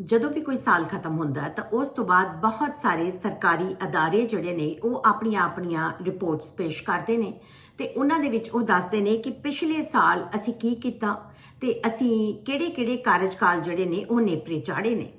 ਜਦੋਂ ਵੀ ਕੋਈ ਸਾਲ ਖਤਮ ਹੁੰਦਾ ਤਾਂ ਉਸ ਤੋਂ ਬਾਅਦ ਬਹੁਤ ਸਾਰੇ ਸਰਕਾਰੀ ਅਦਾਰੇ ਜਿਹੜੇ ਨੇ, ਉਹ ਆਪਣੀਆਂ ਆਪਣੀਆਂ ਰਿਪੋਰਟਸ ਪੇਸ਼ ਕਰਦੇ ਨੇ ਤੇ ਉਹਨਾਂ ਦੇ ਵਿੱਚ ਉਹ ਦੱਸਦੇ ਨੇ ਕਿ ਪਿਛਲੇ ਸਾਲ ਅਸੀਂ ਕੀ ਕੀਤਾ ਤੇ ਅਸੀਂ ਕਿਹੜੇ-ਕਿਹੜੇ ਕਾਰਜਕਾਲ ਜਿਹੜੇ ਨੇ, ਉਹ ਨੇਪਰੇ ਚਾੜੇ ਨੇ।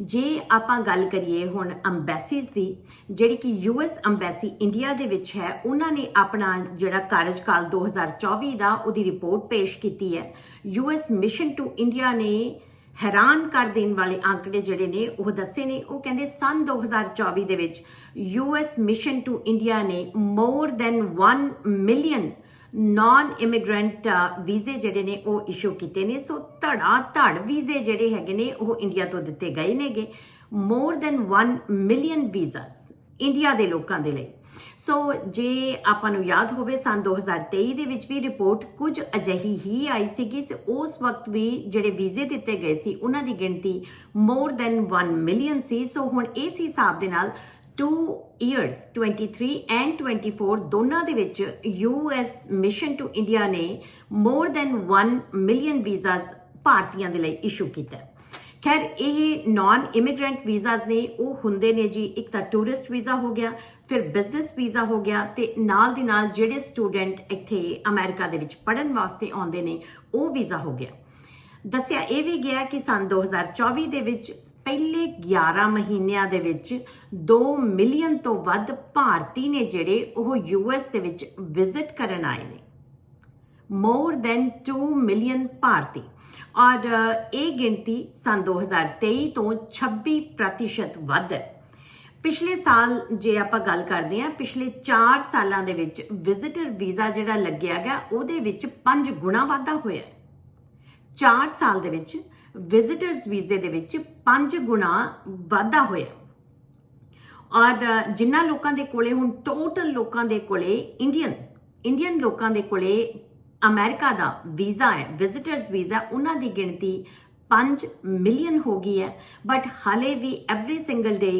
ਜੇ ਆਪਾਂ ਗੱਲ ਕਰੀਏ ਹੁਣ ਅੰਬੈਸੀਜ਼ ਦੀ, ਜਿਹੜੀ ਕਿ ਯੂਐਸ ਅੰਬੈਸੀ ਇੰਡੀਆ ਦੇ ਵਿੱਚ ਹੈ, ਉਹਨਾਂ ਨੇ ਆਪਣਾ ਜਿਹੜਾ ਕਾਰਜਕਾਲ 2024 ਦਾ ਉਹਦੀ ਰਿਪੋਰਟ ਪੇਸ਼ ਕੀਤੀ ਹੈ। ਯੂਐਸ ਮਿਸ਼ਨ ਟੂ ਇੰਡੀਆ ਨੇ ਹੈਰਾਨ ਕਰ ਦੇਣ ਵਾਲੇ ਅੰਕੜੇ ਜਿਹੜੇ ਨੇ, ਉਹ ਦੱਸੇ ਨੇ, ਉਹ ਕਹਿੰਦੇ ਸਨ 2024 ਦੇ ਵਿੱਚ ਯੂਐਸ ਮਿਸ਼ਨ ਟੂ ਇੰਡੀਆ ਨੇ more than 1 million non immigrant ਵੀਜ਼ੇ ਜਿਹੜੇ ਨੇ, ਉਹ ਇਸ਼ੂ ਕੀਤੇ ਨੇ। ਸੋ ਧੜਾ ਧੜ ਵੀਜ਼ੇ ਜਿਹੜੇ ਹੈਗੇ ਨੇ, ਉਹ ਇੰਡੀਆ ਤੋਂ ਦਿੱਤੇ ਗਏ ਨੇਗੇ। More than 1 million visas India ਦੇ ਲੋਕਾਂ ਦੇ ਲਈ। ਸੋ ਜੇ ਆਪਾਂ ਨੂੰ ਯਾਦ ਹੋਵੇ, ਸਨ 2023 ਦੇ ਵਿੱਚ ਵੀ ਰਿਪੋਰਟ ਕੁਝ ਅਜਿਹੀ ਹੀ ਆਈ ਸੀਗੀ ਸੋ, ਉਸ ਵਕਤ ਵੀ ਜਿਹੜੇ ਵੀਜ਼ੇ ਦਿੱਤੇ ਗਏ ਸੀ, ਉਹਨਾਂ ਦੀ ਗਿਣਤੀ ਮੋਰ ਦੈਨ 1 ਮਿਲੀਅਨ ਸੀ। ਸੋ ਹੁਣ ਇਸ ਹਿਸਾਬ ਦੇ ਨਾਲ 2 ਇਅਰਸ 23 ਐਂਡ 24 ਦੋਨਾਂ ਦੇ ਵਿੱਚ ਯੂਐਸ ਮਿਸ਼ਨ ਟੂ ਇੰਡੀਆ ਨੇ ਮੋਰ ਦੈਨ 1 ਮਿਲੀਅਨ ਵੀਜ਼ਾਸ ਭਾਰਤੀਆਂ ਦੇ ਲਈ ਇਸ਼ੂ ਕੀਤਾ। ਖੈਰ, ਇਹ ਨਾਨ ਇਮੀਗ੍ਰੈਂਟ ਵੀਜ਼ਾਸ ਨੇ, ਉਹ ਹੁੰਦੇ ਨੇ ਜੀ, ਇੱਕ ਤਾਂ ਟੂਰਿਸਟ ਵੀਜ਼ਾ ਹੋ ਗਿਆ, ਫਿਰ ਬਿਜ਼ਨਸ ਵੀਜ਼ਾ ਹੋ ਗਿਆ ਤੇ ਨਾਲ ਦੀ ਨਾਲ ਜਿਹੜੇ ਸਟੂਡੈਂਟ ਇੱਥੇ ਅਮਰੀਕਾ ਦੇ ਵਿੱਚ ਪੜ੍ਹਨ ਵਾਸਤੇ ਆਉਂਦੇ ਨੇ, ਉਹ ਵੀਜ਼ਾ ਹੋ ਗਿਆ। ਦੱਸਿਆ ਇਹ ਵੀ ਗਿਆ ਕਿ ਸਨ 2024 ਦੇ ਵਿੱਚ ਪਹਿਲੇ 11 ਮਹੀਨਿਆਂ ਦੇ ਵਿੱਚ 2 ਮਿਲੀਅਨ ਤੋਂ ਵੱਧ ਭਾਰਤੀ ਨੇ ਜਿਹੜੇ ਉਹ ਯੂਐਸ ਦੇ ਵਿੱਚ ਵਿਜ਼ਿਟ ਕਰਨ ਆਏ ਨੇ। ਮੋਰ ਦੈਨ 2 ਮਿਲੀਅਨ ਭਾਰਤੀ। ਔਰ ਇਹ ਗਿਣਤੀ ਸਨ 2023 ਤੋਂ 26% ਵੱਧ ਹੈ। ਪਿਛਲੇ ਸਾਲ ਜੇ ਆਪਾਂ ਗੱਲ ਕਰਦੇ ਹਾਂ, ਪਿਛਲੇ 4 ਸਾਲਾਂ ਦੇ ਵਿੱਚ ਵਿਜ਼ਿਟਰ ਵੀਜ਼ਾ ਜਿਹੜਾ ਲੱਗਿਆ ਗਿਆ ਉਹਦੇ ਵਿੱਚ 5 ਗੁਣਾ ਵਾਧਾ ਹੋਇਆ ਹੈ। 4 ਸਾਲ ਦੇ ਵਿੱਚ ਵਿਜ਼ਿਟਰਸ ਵੀਜ਼ੇ ਦੇ ਵਿੱਚ 5 ਗੁਣਾ ਵਾਧਾ ਹੋਇਆ ਔਰ ਜਿਨ੍ਹਾਂ ਲੋਕਾਂ ਦੇ ਕੋਲੇ, ਹੁਣ ਟੋਟਲ ਲੋਕਾਂ ਦੇ ਕੋਲੇ ਇੰਡੀਅਨ ਇੰਡੀਅਨ ਲੋਕਾਂ ਦੇ ਕੋਲੇ ਅਮਰੀਕਾ ਦਾ ਵੀਜ਼ਾ ਹੈ ਵਿਜ਼ਿਟਰਸ ਵੀਜ਼ਾ, ਉਹਨਾਂ ਦੀ ਗਿਣਤੀ 5 ਮਿਲੀਅਨ ਹੋ ਗਈ ਹੈ ਬਟ ਹਾਲੇ ਵੀ ਐਵਰੀ ਸਿੰਗਲ ਡੇ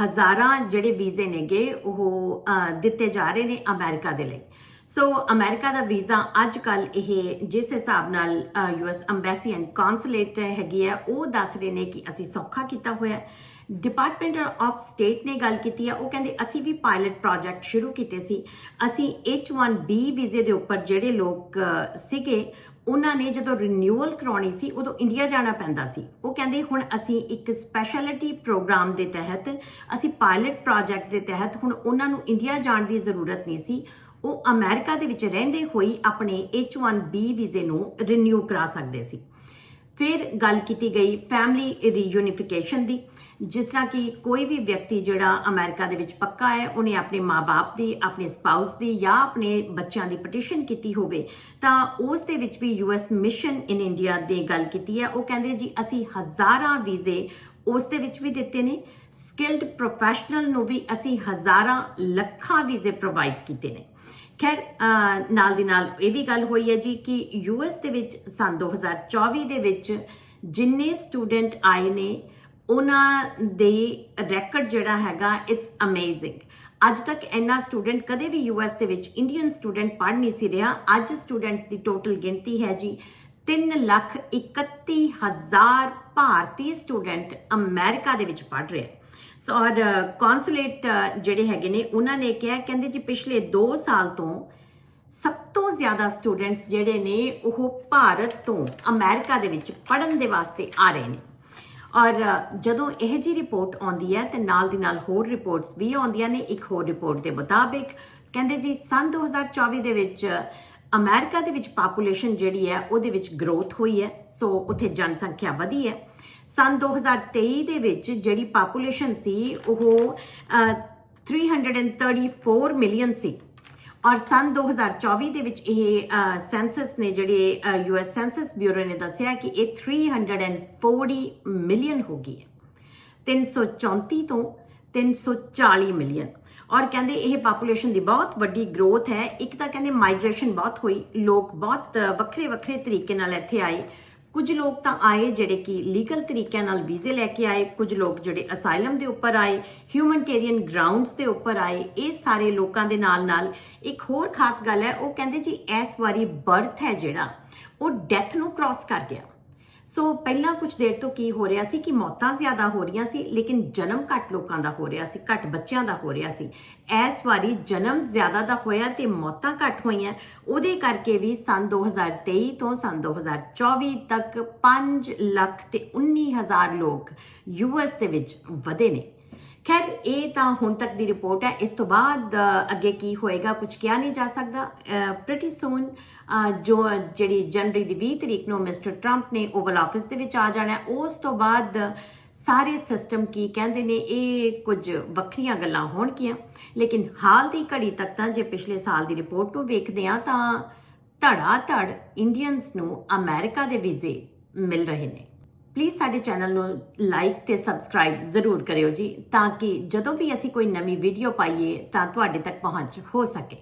ਹਜ਼ਾਰਾਂ ਜਿਹੜੇ ਵੀਜ਼ੇ ਨੇਗੇ, ਉਹ ਦਿੱਤੇ ਜਾ ਰਹੇ ਨੇ ਅਮਰੀਕਾ ਦੇ ਲਈ। ਸੋ ਅਮਰੀਕਾ ਦਾ ਵੀਜ਼ਾ ਅੱਜ ਕੱਲ ਇਹ ਜਿਸ ਹਿਸਾਬ ਨਾਲ ਯੂਐਸ ਐਮਬੈਸੀ ਐਂਡ ਕੌਂਸੂਲੇਟ ਹੈਗੀ ਹੈ, ਉਹ ਦੱਸ ਰਹੇ ਨੇ ਕਿ ਅਸੀਂ ਸੌਖਾ ਕੀਤਾ ਹੋਇਆ ਹੈ। ਡਿਪਾਰਟਮੈਂਟ ਆਫ ਸਟੇਟ ਨੇ ਗੱਲ ਕੀਤੀ ਹੈ ਉਹ ਕਹਿੰਦੇ ਅਸੀਂ ਵੀ ਪਾਇਲਟ ਪ੍ਰੋਜੈਕਟ ਸ਼ੁਰੂ ਕੀਤੇ ਸੀ। ਅਸੀਂ H1B ਵੀਜ਼ੇ ਦੇ ਉੱਪਰ ਜਿਹੜੇ ਲੋਕ ਸੀਗੇ, ਉਹਨਾਂ ਨੇ ਜਦੋਂ ਰਿਨਿਊਅਲ ਕਰਾਉਣੀ ਸੀ, ਉਦੋਂ ਇੰਡੀਆ ਜਾਣਾ ਪੈਂਦਾ ਸੀ। ਉਹ ਕਹਿੰਦੇ ਹੁਣ ਅਸੀਂ ਇੱਕ ਸਪੈਸ਼ਲਿਟੀ ਪ੍ਰੋਗਰਾਮ ਦੇ ਤਹਿਤ, ਅਸੀਂ ਪਾਇਲਟ ਪ੍ਰੋਜੈਕਟ ਦੇ ਤਹਿਤ ਹੁਣ ਉਹਨਾਂ ਨੂੰ ਇੰਡੀਆ ਜਾਣ ਦੀ ਜ਼ਰੂਰਤ ਨਹੀਂ ਸੀ। ਉਹ ਅਮਰੀਕਾ ਦੇ ਵਿੱਚ ਰਹਿੰਦੇ ਹੋਈ ਆਪਣੇ H1B ਵੀਜ਼ੇ ਨੂੰ ਰਿਨਿਊ ਕਰਾ ਸਕਦੇ ਸੀ। ਫਿਰ ਗੱਲ ਕੀਤੀ ਗਈ ਫੈਮਿਲੀ ਰੀਯੂਨੀਫਿਕੇਸ਼ਨ ਦੀ, ਜਿਸ ਤਰ੍ਹਾਂ ਕਿ ਕੋਈ ਵੀ ਵਿਅਕਤੀ ਜਿਹੜਾ ਅਮਰੀਕਾ ਦੇ ਵਿੱਚ ਪੱਕਾ ਹੈ, ਉਹਨੇ ਆਪਣੇ ਮਾਪੇ ਦੀ, ਆਪਣੇ ਸਪਾਊਸ ਦੀ ਜਾਂ ਆਪਣੇ ਬੱਚਿਆਂ ਦੀ ਪਟੀਸ਼ਨ ਕੀਤੀ ਹੋਵੇ, ਤਾਂ ਉਸ ਦੇ ਵਿੱਚ ਵੀ ਯੂਐਸ ਮਿਸ਼ਨ ਇਨ ਇੰਡੀਆ ਦੀ ਗੱਲ ਕੀਤੀ ਹੈ। ਉਹ ਕਹਿੰਦੇ ਜੀ, ਅਸੀਂ ਹਜ਼ਾਰਾਂ ਵੀਜ਼ੇ ਉਸ ਦੇ ਵਿੱਚ ਵੀ ਦਿੱਤੇ ਨੇ ਸਕਿਲਡ ਪ੍ਰੋਫੈਸ਼ਨਲ ਨੂੰ ਵੀ ਅਸੀਂ ਹਜ਼ਾਰਾਂ ਲੱਖਾਂ ਵੀਜ਼ੇ ਪ੍ਰੋਵਾਈਡ ਕੀਤੇ ਨੇ। ਖੈਰ ਨਾਲ ਦੀ ਨਾਲ ਇਹ ਵੀ ਗੱਲ ਹੋਈ ਹੈ ਜੀ ਕਿ ਯੂਐਸ ਦੇ ਵਿੱਚ ਸਨ 2024 ਦੇ ਵਿੱਚ ਜਿੰਨੇ ਸਟੂਡੈਂਟ ਆਏ ਨੇ, ਉਹਨਾਂ ਦੇ ਰੈਕੋਰਡ ਜਿਹੜਾ ਹੈਗਾ ਇਟਸ ਅਮੇਜ਼ਿੰਗ ਅੱਜ ਤੱਕ ਇੰਨਾ ਸਟੂਡੈਂਟ ਕਦੇ ਵੀ ਯੂਐਸ ਦੇ ਵਿੱਚ ਇੰਡੀਅਨ ਸਟੂਡੈਂਟ ਪੜ੍ਹ ਨਹੀਂ ਸੀ ਰਿਹਾ। ਅੱਜ ਸਟੂਡੈਂਟਸ ਦੀ ਟੋਟਲ ਗਿਣਤੀ ਹੈ ਜੀ 3 ਲੱਖ 31 ਹਜ਼ਾਰ ਭਾਰਤੀ ਸਟੂਡੈਂਟ ਅਮਰੀਕਾ ਦੇ ਵਿੱਚ ਪੜ੍ਹ ਰਹੇ। ਔਰ ਕੌਂਸੂਲੇਟ ਜਿਹੜੇ ਹੈਗੇ ਨੇ, ਉਹਨਾਂ ਨੇ ਕਿਹਾ, ਕਹਿੰਦੇ ਜੀ ਪਿਛਲੇ 2 ਸਾਲ ਤੋਂ ਸਭ ਤੋਂ ਜ਼ਿਆਦਾ ਸਟੂਡੈਂਟਸ ਜਿਹੜੇ ਨੇ, ਉਹ ਭਾਰਤ ਤੋਂ ਅਮਰੀਕਾ ਦੇ ਵਿੱਚ ਪੜ੍ਹਨ ਦੇ ਵਾਸਤੇ ਆ ਰਹੇ ਨੇ। ਔਰ ਜਦੋਂ ਇਹ ਜੀ ਰਿਪੋਰਟ ਆਉਂਦੀ ਹੈ, ਤੇ ਨਾਲ ਦੀ ਨਾਲ ਹੋਰ ਰਿਪੋਰਟਸ ਵੀ ਆਉਂਦੀਆਂ ਨੇ, ਇੱਕ ਹੋਰ ਰਿਪੋਰਟ ਦੇ ਮੁਤਾਬਿਕ, ਕਹਿੰਦੇ ਜੀ, ਸਨ 2024 ਦੇ ਵਿੱਚ ਅਮਰੀਕਾ ਦੇ ਵਿੱਚ ਪਾਪੂਲੇਸ਼ਨ ਜਿਹੜੀ ਹੈ ਉਹਦੇ ਵਿੱਚ ਗਰੋਥ ਹੋਈ ਹੈ। ਸੋ ਉੱਥੇ ਜਨਸੰਖਿਆ ਵਧੀ ਹੈ। ਸਨ 2023 ਦੇ ਵਿੱਚ ਜਿਹੜੀ ਪਾਪੂਲੇਸ਼ਨ ਸੀ ਉਹ ਅ, 334 ਮਿਲੀਅਨ ਸੀ। ਔਰ ਸਨ 2024 ਦੇ ਵਿੱਚ ਇਹ ਸੈਂਸਸ ਨੇ ਜਿਹੜੇ ਯੂਐਸ ਸੈਂਸਸ ਬਿਊਰੋ ਨੇ ਦੱਸਿਆ ਕਿ ਇਹ 340 ਮਿਲੀਅਨ ਹੋ ਗਈ ਹੈ। 334 ਤੋਂ 340 ਮਿਲੀਅਨ ਔਰ ਕਹਿੰਦੇ ਇਹ ਪਾਪੂਲੇਸ਼ਨ ਦੀ ਬਹੁਤ ਵੱਡੀ ਗਰੋਥ ਹੈ। ਇੱਕ ਤਾਂ ਕਹਿੰਦੇ ਮਾਈਗ੍ਰੇਸ਼ਨ ਬਹੁਤ ਹੋਈ। ਲੋਕ ਬਹੁਤ ਵੱਖਰੇ ਵੱਖਰੇ ਤਰੀਕੇ ਨਾਲ ਇੱਥੇ ਆਏ। ਕੁਝ ਲੋਕ ਤਾਂ ਆਏ ਜਿਹੜੇ ਕਿ ਲੀਗਲ ਤਰੀਕਿਆਂ ਨਾਲ ਵੀਜ਼ੇ ਲੈ ਕੇ ਆਏ। ਕੁਝ ਲੋਕ ਜਿਹੜੇ ਅਸਾਈਲਮ ਦੇ ਉੱਪਰ ਆਏ ਹਿਊਮਨਟੇਰੀਅਨ ਗਰਾਊਂਡਸ ਦੇ ਉੱਪਰ ਆਏ। ਇਹ ਸਾਰੇ ਲੋਕਾਂ ਦੇ ਨਾਲ ਨਾਲ ਇੱਕ ਹੋਰ ਖਾਸ ਗੱਲ ਹੈ। ਉਹ ਕਹਿੰਦੇ ਜੀ, ਇਸ ਵਾਰੀ ਬਰਥ ਹੈ ਜਿਹੜਾ। ਉਹ ਡੈਥ ਨੂੰ ਕ੍ਰਾਸ ਕਰ ਗਿਆ। ਸੋ ਪਹਿਲਾਂ ਕੁਝ ਦੇਰ ਤੋਂ ਕੀ ਹੋ ਰਿਹਾ ਸੀ ਕਿ ਮੌਤਾਂ ਜ਼ਿਆਦਾ ਹੋ ਰਹੀਆਂ ਸੀ, ਲੇਕਿਨ ਜਨਮ ਘੱਟ ਲੋਕਾਂ ਦਾ ਹੋ ਰਿਹਾ ਸੀ, ਘੱਟ ਬੱਚਿਆਂ ਦਾ ਹੋ ਰਿਹਾ ਸੀ। ਇਸ ਵਾਰੀ ਜਨਮ ਜ਼ਿਆਦਾ ਦਾ ਹੋਇਆ ਤੇ ਮੌਤਾਂ ਘੱਟ ਹੋਈਆਂ। ਉਹਦੇ ਕਰਕੇ ਵੀ ਸਨ 2023 ਤੋਂ ਸਨ 2024 ਤੱਕ 5 ਲੱਖ ਤੇ 19 ਹਜ਼ਾਰ ਲੋਕ ਯੂਐਸ ਦੇ ਵਿੱਚ ਵਧੇ ਨੇ। ਖੈਰ, ਇਹ ਤਾਂ ਹੁਣ ਤੱਕ ਦੀ ਰਿਪੋਰਟ ਹੈ। ਇਸ ਤੋਂ ਬਾਅਦ ਅੱਗੇ ਕੀ ਹੋਏਗਾ ਕੁਝ ਕਿਹਾ ਨਹੀਂ ਜਾ ਸਕਦਾ। ਪ੍ਰੀਟੀ ਸੂਨ ਜੋ, ਜਿਹੜੀ ਜਨਵਰੀ ਦੀ 20 ਤਰੀਕ ਨੂੰ ਮਿਸਟਰ ਟਰੰਪ ਨੇ ਓਵਲ ਆਫਿਸ ਦੇ ਵਿੱਚ ਆ ਜਾਣਾ ਉਸ ਤੋਂ ਬਾਅਦ ਸਾਰੇ ਸਿਸਟਮ ਕੀ ਕਹਿੰਦੇ ਨੇ, ਇਹ ਕੁਝ ਵੱਖਰੀਆਂ ਗੱਲਾਂ ਹੋਣਗੀਆਂ। ਲੇਕਿਨ ਹਾਲ ਦੀ ਘੜੀ ਤੱਕ ਤਾਂ ਜੇ ਪਿਛਲੇ ਸਾਲ ਦੀ ਰਿਪੋਰਟ ਨੂੰ ਵੇਖਦੇ ਆ ਤਾਂ ਧੜਾ ਧੜ ਇੰਡੀਅਨਸ ਨੂੰ ਅਮਰੀਕਾ ਦੇ ਵੀਜ਼ੇ ਮਿਲ ਰਹੇ ਨੇ। ਪਲੀਜ਼ ਸਾਡੇ ਚੈਨਲ ਨੂੰ ਲਾਈਕ ਤੇ ਸਬਸਕ੍ਰਾਈਬ ਜ਼ਰੂਰ ਕਰਿਓ ਜੀ, ਤਾਂ ਕਿ ਜਦੋਂ ਵੀ ਅਸੀਂ ਕੋਈ ਨਵੀਂ ਵੀਡੀਓ ਪਾਈਏ, ਤਾਂ ਤੁਹਾਡੇ ਤੱਕ ਪਹੁੰਚ ਹੋ ਸਕੇ।